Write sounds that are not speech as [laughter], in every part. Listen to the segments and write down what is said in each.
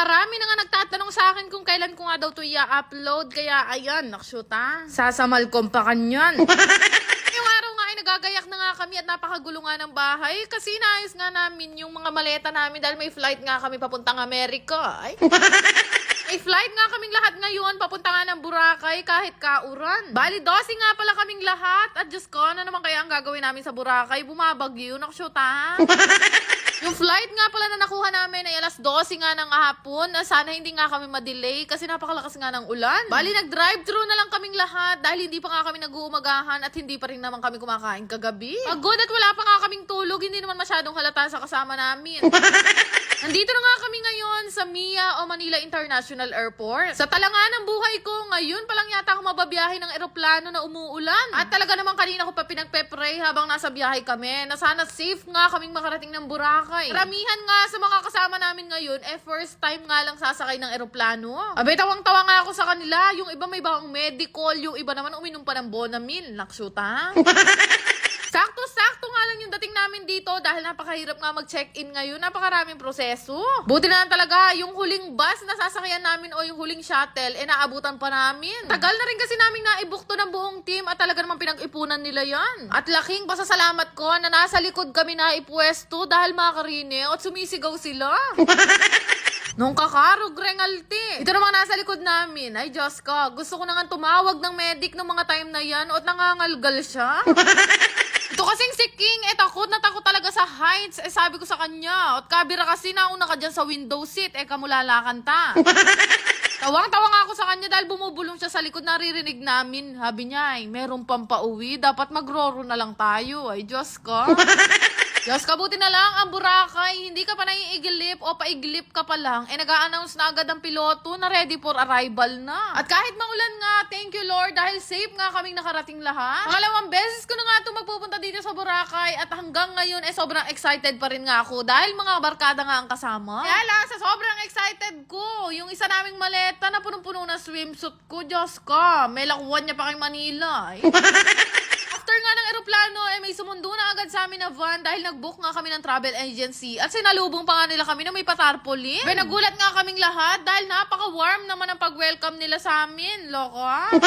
Napakarami na nga nagtatanong sa akin kung kailan ko nga daw to i-upload. Kaya ayan, nakshuta. Sasamal ko pa kanyan. [laughs] Yung araw nga ay nagagayak na nga kami at napakagulo nga ng bahay kasi inaayos nga namin yung mga maleta namin dahil may flight nga kami papuntang Amerika. Ay. [laughs] May flight nga kaming lahat ngayon, papunta nga ng Boracay kahit kauran. Bali, 12 nga pala kaming lahat. At Diyos ko, ano naman kaya ang gagawin namin sa Boracay? Bumabagyo, nakshoot ha? [laughs] Yung flight nga pala na nakuha namin ay alas 12 nga ng hapon. Na Sana hindi nga kami madelay kasi napakalakas nga ng ulan. Bali, nag-drive-thru na lang kaming lahat dahil hindi pa nga kami nag-uumagahan at hindi pa rin naman kami kumakain kagabi. Pagod at wala pa nga kaming tulog, hindi naman masyadong halata sa kasama namin. [laughs] Nandito na nga kami ngayon sa MIA o Manila International Airport. Sa talangan ng buhay ko, ngayon pa lang yata ako mababiyahe ng eroplano na umuulan. At talaga naman kanina ko pa pinagpe-pray habang nasa biyahe kami na sana safe nga kaming makarating ng Boracay. Karamihan nga sa mga kasama namin ngayon, eh first time nga lang sasakay ng eroplano. Abay, tawang-tawa nga ako sa kanila. Yung iba may bawang medical, yung iba naman uminom pa ng Bonamil. Naksyuta. [laughs] Sakto-sakto lang yung dating namin dito dahil napakahirap nga mag-check-in ngayon. Napakaraming proseso. Buti na lang talaga yung huling bus na sasakyan namin o yung huling shuttle, eh naabutan pa namin. Tagal na rin kasi namin naibuk to ng buong team at talaga namang pinag-ipunan nila yan. At laking pasasalamat ko na nasa likod kami na ipwesto dahil mga karine at sumisigaw sila. [laughs] Nung kakarog, rengalte. Ito namang nasa likod namin. Ay, Diyos ko. Gusto ko na nga tumawag ng medic ng mga time na yan at nangangalgal siya. [laughs] Ito kasing si King, eh takot na takot talaga sa heights. Eh sabi ko sa kanya, at kabira kasi nauna ka dyan sa window seat, eh kamulalakan ta. [laughs] Tawang-tawa nga ako sa kanya dahil bumubulong siya sa likod, naririnig namin. Sabi niya, ay, meron pang pauwi, dapat magroro na lang tayo. Ay, Diyos ko. [laughs] Diyos, kabuti na lang ang Boracay. Hindi ka pa naiigilip o paiglip ka pa lang. Eh, nag-a-announce na agad ang piloto na ready for arrival na. At kahit maulan nga, thank you Lord dahil safe nga kaming nakarating lahat. Pangalawang beses ko na nga ito magpupunta dito sa Boracay at hanggang ngayon eh sobrang excited pa rin nga ako dahil mga barkada nga ang kasama. Kaya lang, sa sobrang excited ko, yung isa naming maleta na punong-puno na swimsuit ko, Diyos ko, may lakwan niya pa kay Manila. Eh. [laughs] After nga ng eroplano, eh, may sumundo na sa amin na van dahil nag-book nga kami ng travel agency at sinalubong pa nga nila kami na may patarpaulin. May nagulat nga kaming lahat dahil napaka-warm naman ang pag-welcome nila sa amin. Loko, ah. [laughs]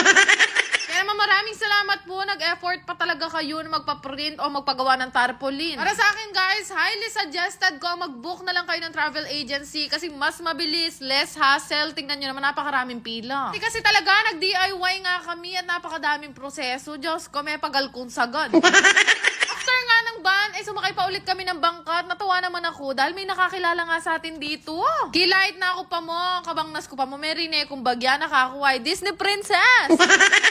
Kaya naman maraming salamat po. Nag-effort pa talaga kayo na magpa-print o magpagawa ng tarpaulin. Para sa akin guys, highly suggested ko mag-book na lang kayo ng travel agency kasi mas mabilis, less hassle. Tingnan nyo naman, napakaraming pila. Hindi kasi talaga, nag-DIY nga kami at napakadaming proseso. Diyos ko, may pagal kong sagad. [laughs] Ban, eh sumakay pa ulit kami ng bangkat. Natuwa naman ako dahil may nakakilala nga sa atin dito. Kilait na ako pa mo, kabangnas ko pa mo, may rine kong bagya, nakakuha. Disney Princess!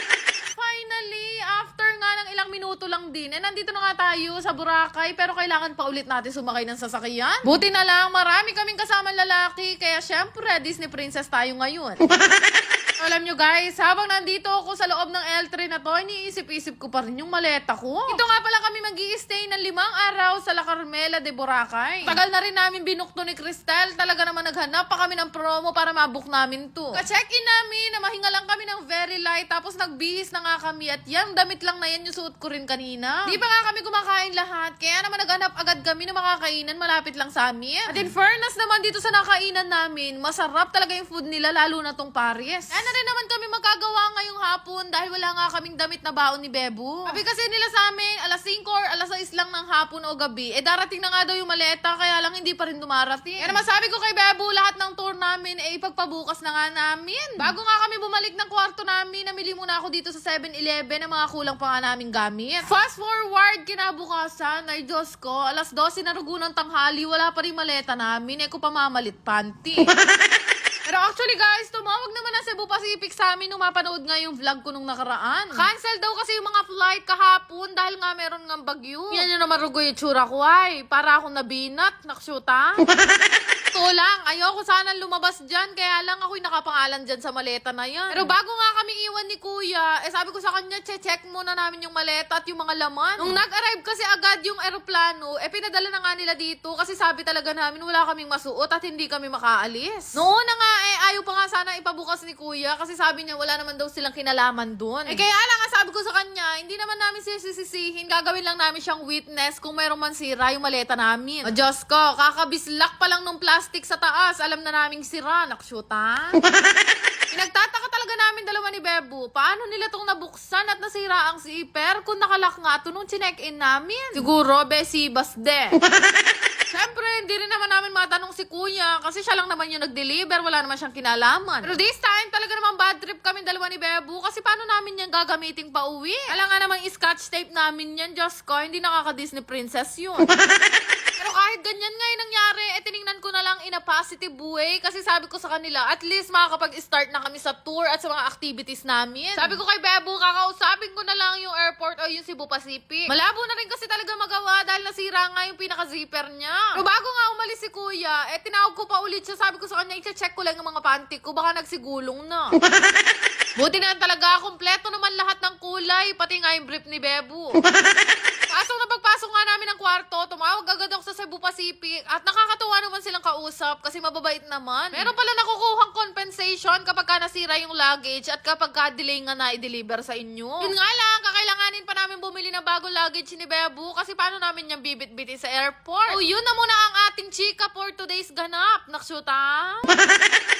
[laughs] Finally, after nga ng ilang minuto lang din, eh nandito na nga tayo sa Boracay, pero kailangan pa ulit natin sumakay ng sasakyan. Buti na lang, marami kaming kasamang lalaki, kaya syempre, Disney Princess tayo ngayon. [laughs] Alam nyo guys, habang nandito ako sa loob ng L3 na to, iniisip-isip ko pa rin yung maleta ko. Ito nga pala kami mag stay ng limang araw sa La Carmela de Boracay. Tagal na rin namin binukto ni Cristel. Talaga naman naghanap pa kami ng promo para mabook namin to. Ka-check-in namin na mahinga lang kami ng very light tapos nagbihis na nga kami at yung damit lang na yan yung suot ko rin kanina. Di pa nga kami kumakain lahat kaya naman naghanap agad kami ng mga kainan malapit lang sa amin. At in fairness naman dito sa nakainan namin, masarap talaga yung food nila lalo na tong Paris. Kaya na rin naman kami magagawa ngayong hapon dahil wala nga kaming damit na baon ni Bebo. Sabi kasi nila sa amin, alas 5 or alas 6 lang ng hapon o gabi, eh darating na nga daw yung maleta kaya lang hindi pa rin dumarating. Kaya naman sabi ko kay Bebo, lahat ng tour namin, eh ipagpabukas na nga namin. Bago nga kami bumalik ng kwarto namin, namili muna ako dito sa 7-Eleven ng mga kulang pa nga naming gamit. Fast forward, kinabukasan, ay Diyos ko, alas 12 na rugo ng tanghali, wala pa rin maleta namin, eh ko pamamalit panty. [laughs] Pero actually guys, tumawag naman na Cebu Pacific sa amin nung mapanood nga yung vlog ko nung nakaraan. Cancel daw kasi yung mga flight kahapon dahil nga meron ng bagyo. Yan yung naman rugo yung tsura ko ay. Para akong nabinat, nakshuta. [laughs] Totoo lang, ayoko sana lumabas dyan, kaya lang ako'y nakapangalan dyan sa maleta na yan. Pero bago nga kami iwan ni kuya, eh sabi ko sa kanya, check muna namin yung maleta at yung mga laman. Nung nag-arrive kasi agad yung eroplano, eh pinadala na nga nila dito kasi sabi talaga namin wala kaming masuot at hindi kami makaalis. Noon na nga eh, ayaw pa nga sana ipabukas ni kuya kasi sabi niya wala naman daw silang kinalaman dun. Eh kaya lang nga sabi ko sa kanya, hindi naman namin sisisihin, gagawin lang namin siyang witness kung mayroong man sira yung maleta namin. O Diyos ko, kakabislak pa lang ng plastic sa taas, alam na naming sira, nakshuta. [laughs] Pinagtataka talaga namin dalawa ni Bebu, paano nila tong nabuksan at nasira ang zipper kung nakalak nga to nung chinek-in namin? Siguro, besibas de. [laughs] Siyempre, hindi rin naman namin matanong si kuya kasi siya lang naman yung nag-deliver, wala naman siyang kinalaman. Pero this time, talaga naman bad trip kami dalawa ni Bebu kasi paano namin yan gagamiting pa uwi? Alam nga namang scotch tape namin yan, Diyos ko, hindi nakaka-Disney princess yun. [laughs] Kahit ganyan nga yung nangyari, eh tiningnan ko na lang in a positive way kasi sabi ko sa kanila, at least makakapag-start na kami sa tour at sa mga activities namin. Sabi ko kay Bebo, kakausapin ko na lang yung airport o yung Cebu Pacific. Malabo na rin kasi talaga magawa dahil nasira nga yung pinaka-zipper niya. Pero bago nga umalis si kuya, eh tinawag ko pa ulit siya. Sabi ko sa kanya, i-check ko lang yung mga panty ko, baka nagsigulong na. [laughs] Buti na talaga, kompleto naman lahat ng kulay, pati nga yung brief ni Bebo. [laughs] Pasok na pagpasok nga namin ng kwarto, tumawag agad ako sa Cebu Pacific at nakakatuwa naman silang kausap kasi mababait naman. Meron pala nakukuhang compensation kapag ka nasira yung luggage at kapag ka delay nga na i-deliver sa inyo. Yun nga lang, kakailanganin pa namin bumili ng bagong luggage ni Bebu kasi paano namin yung bibit-biti sa airport. O yun na muna ang ating chika for today's ganap. Naksyuta? [laughs]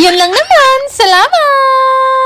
Yun lang naman. Salamat!